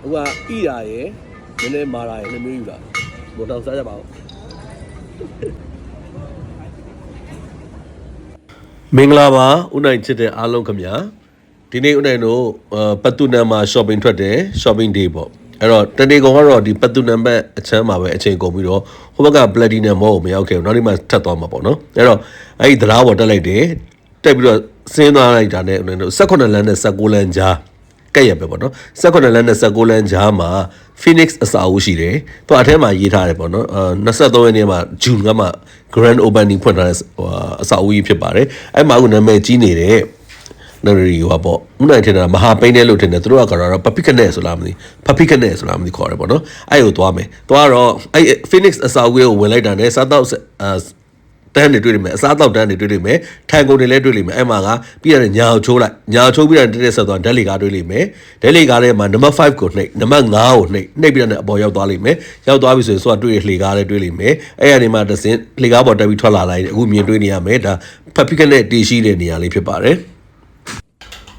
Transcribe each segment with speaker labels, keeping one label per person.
Speaker 1: ဟိုကဣရာရယ်နည်းနည်းမာရာရယ်နှစ်မျိုးယူလာဘောတောင်စားကြပါဦးမင်္ဂလာပါဦးနိုင်ချစ်တဲ့အားလုံးခင်ဗျာဒီနေ့ဦးနိုင်တို့အာပတ်တူနံမှာ shopping ထွက်တယ် shopping day ပေါ့အဲ့တော့တနေ့ကောင်ကတော့ဒီပတ်တူနံဘက်အချမ်းမှာပဲအချိန်ကုန်ပြီးတော့ဟိုဘက်က platinum မောကိုမရောက်ခဲ့ဘူးနောက်ဒီမှာထပ်သွားမှာပေါ့နော်အဲ့တော့အဲ့ဒီသရားပေါ်တက်လိုက်တယ်တက်ပြီးတော့ဆင်းသွားလိုက်တာနဲ့ဦးနိုင်တို့18လမ်းနဲ့19လမ်းကြား ကက်ရပဲပေါ့နော်18လမ်းနဲ့19လမ်းကြားမှာ Phoenix အစာအုပ်ရှိတယ်။သူအထဲမှာရေးထားတယ်ပေါ့နော်။အာ23ရက်နေ့မှာ June ကမှ Grand Opening ဖွင့်ထားတဲ့ဟိုအစာအုပ်ကြီးဖြစ်ပါတယ်။အဲ့မှာအခုနာမည်ကြီးနေတဲ့နော်ရီဟိုပေါ့ဦးနိုင်ထင်တာမဟာပိန်းတယ်လို့ထင်တယ်သူတို့ကကတော့ပပိကနဲ့ဆိုလားမသိပပိကနဲ့ဆိုလားမသိခေါ်တယ်ပေါ့နော်အဲ့ကိုသွားမယ်သွားတော့အဲ့ Phoenix အစာအုပ်ကိုဝင်လိုက်တာနဲ့စားတော့အာ တန်းတွေတွေ့လိမ့်မယ်အစားအသောက်တန်းတွေတွေ့လိမ့်မယ်ထိုင်ကုန်တွေလည်းတွေ့လိမ့်မယ်အဲ့မှာကပြီးရတယ်ညာကိုချိုးလိုက်ညာကိုချိုးပြီးတော့တက်တက်ဆက်သွားဓာတ်လီကားတွေ့လိမ့်မယ်ဓာတ်လီကားထဲမှာနံပါတ်5ကိုနှိပ်နံပါတ်9ကိုနှိပ်နှိပ်ပြီးတော့အပေါ်ရောက်သွားလိမ့်မယ်ရောက်သွားပြီဆိုရင်ဆိုတော့တွေ့ရလှေကားလည်းတွေ့လိမ့်မယ်အဲ့ရနေမှာတစ်စင်းလှေကားပေါ်တက်ပြီးထွက်လာလိုက်အခုမြင်တွေ့နေရမယ်ဒါဖက်ဖိကနဲ့တီရှိတဲ့နေရာလေးဖြစ်ပါတယ်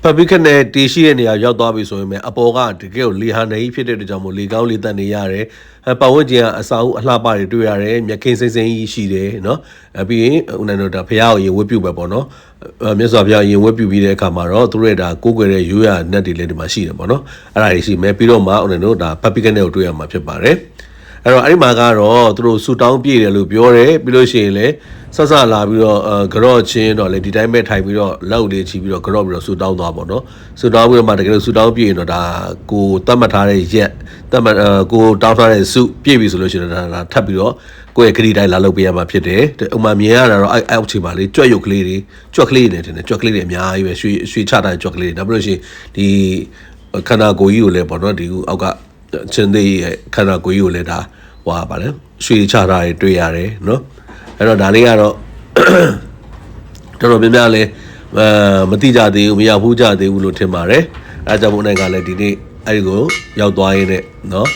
Speaker 1: ဖက်ဘီကနဲ့တီရှိတဲ့နေရာရောက်သွားပြီဆိုရင်ပဲအပေါ်ကတကယ်ကိုလေဟာနေကြီးဖြစ်တဲ့အတွက်ကြောင့်မို့လေကောင်းလေတက်နေရတယ်။ပတ်ဝန်းကျင်ကအစာအုပ်အလှပတွေတွေ့ရတယ်။မြခင်စိမ့်စိမ့်ကြီးရှိတယ်နော်။ပြီးရင်ဦးနိုင်တို့ဒါဖရာကိုရင်ဝတ်ပြုပဲပေါ့နော်။မြတ်စွာဘုရားရင်ဝတ်ပြုပြီးတဲ့အခါမှာတော့သူတို့ရဲ့ဒါကိုးကွယ်တဲ့ရိုးရာနတ်တွေလည်းဒီမှာရှိတယ်ပေါ့နော်။အဲ့ဒါတွေရှိမယ်။ပြီးတော့မှဦးနိုင်တို့ဒါဖက်ဘီကနဲ့ကိုတွေ့ရမှာဖြစ်ပါတယ်။ အဲ့တော့အဲ့ဒီမှာကတော့သူတို့ဆူတောင်းပြည့်တယ်လို့ပြောတယ်ပြီးလို့ရှိရင်လည်းဆက်ဆက်လာပြီးတော့အဲကြော့ချင်းတော့လေဒီတိုင်းပဲထိုင်ပြီးတော့လောက်လေးချီပြီးတော့ကြော့ပြီးတော့ဆူတောင်းသွားပါတော့ဆူတောင်းပြီးတော့မှတကယ်လို့ဆူတောင်းပြည့်ရင်တော့ဒါကိုတတ်မှတ်ထားတဲ့ရက်တတ်မှတ်အဲကိုတောင်းထားတဲ့စုပြည့်ပြီဆိုလို့ရှိရင်ဒါဒါထပ်ပြီးတော့ကိုယ့်ရဲ့ခရီးတိုင်းလာလုပ်ပေးရမှာဖြစ်တယ်ဥမာမြင်ရတာတော့အဲ့အောက်ချီပါလေကြွက်ရုပ်ကလေးတွေကြွက်ကလေးတွေနဲ့ထင်တယ်ကြွက်ကလေးတွေအများကြီးပဲရွှေရွှေချထားတဲ့ကြွက်ကလေးတွေဒါမှမဟုတ်ရှင်ဒီခန္ဓာကိုယ်ကြီးကိုလည်းပေါ့နော်ဒီအောက်က ကျင်းသေးရဲ့ခန္ဓာကိုယ်ကြီးကိုလည်းဒါဟွာပါလေရွှေချတာတွေတွေ့ရတယ်နော်အဲ့တော့ဒါလေးကတော့တော်တော်များများလဲမတိကြသေးဘူးမရောက်ဘူးကြသေးဘူးလို့ထင်ပါတယ်အဲ့ကြောင့်မို့နိုင်ကလည်းဒီနေ့အဲ့ဒီကိုရောက်သွားရင်းနဲ့နော်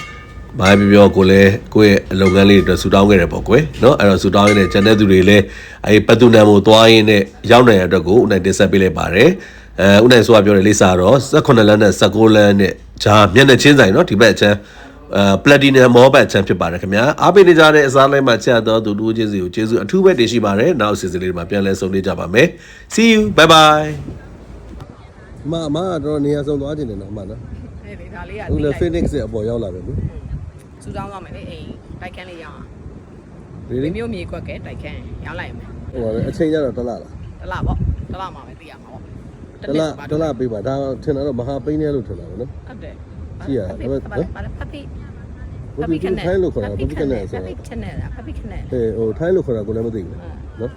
Speaker 1: ဘာပြောပြောကိုလည်းကိုယ့်ရဲ့အလုပ်ငန်းလေးတွေအတွက်ဆူတောင်းခဲ့တယ်ပေါ့ကွယ်နော်အဲ့တော့ဆူတောင်းရင်းနဲ့ဂျန်တဲ့သူတွေလည်းအဲ့ဒီပတ်သူနံကိုသွားရင်းနဲ့ရောက်နိုင်ရတဲ့အတွက်ကိုဦးနိုင်တင်ဆက်ပေးလိုက်ပါတယ် အဲဦးနိုင်ဆိုတာပြောတဲ့လိစာတော့18လမ်းနဲ့19လမ်းနဲ့ဂျာမျက်နှာချင်းဆိုင်เนาะဒီဘက်အချမ်းအဲပလက်တီနမ်မောဘတ်ချမ်းဖြစ်ပါတယ်ခင်ဗျာအားပေးနေကြတဲ့အစားလိုက်မှာချက်တော့သူတူချင်းစီကိုကျေးဇူးအထူးပဲတင်ရှိပါတယ်နောက်အစီအစဉ်လေးတွေမှာပြန်လဲဆုံနေကြပါမယ် see you bye bye မမတော့နေရာဆုံးသွားခြင်းတယ်နော်မနော်
Speaker 2: အေးလေဒါလေးက
Speaker 1: အခုလည်း Phoenix ရဲ့အပေါ်ရောက်လာတယ်နော်
Speaker 2: စူတောင်းသွားမယ်လေအိမ်တိုက်ခန်းလေးရအောင်
Speaker 1: really
Speaker 2: ဒီမျိုးမြေကွက်ကဲတိုက်ခန်းရောက်လိုက်မယ်
Speaker 1: ဟိုပါလေအချိန်ကြတော့တစ်လလား
Speaker 2: တလားပေါ့တလားမှပဲသိရမှာပေါ့
Speaker 1: တစ်လတစ်လပေးပါဒါထင်တာတော့မဟာပိန်းနေလို့ထင်တာပဲနော်
Speaker 2: ဟုတ်တယ်
Speaker 1: ကြည့်ရဒါပေမဲ့
Speaker 2: ဖတ်ဖတ်ဖတ်ဖတ်
Speaker 1: ဘယ်လိုထိုင်းလို့ခေါ်တာဘယ်လိုခနဲ့ဆို
Speaker 2: ဖတ်ဖတ်ခနဲ့လားဖတ်ဖတ်ခနဲ့
Speaker 1: ဟေးဟိုထိုင်းလို့ခေါ်တာကိုလည်းမသိဘူးနော်
Speaker 2: ဟုတ်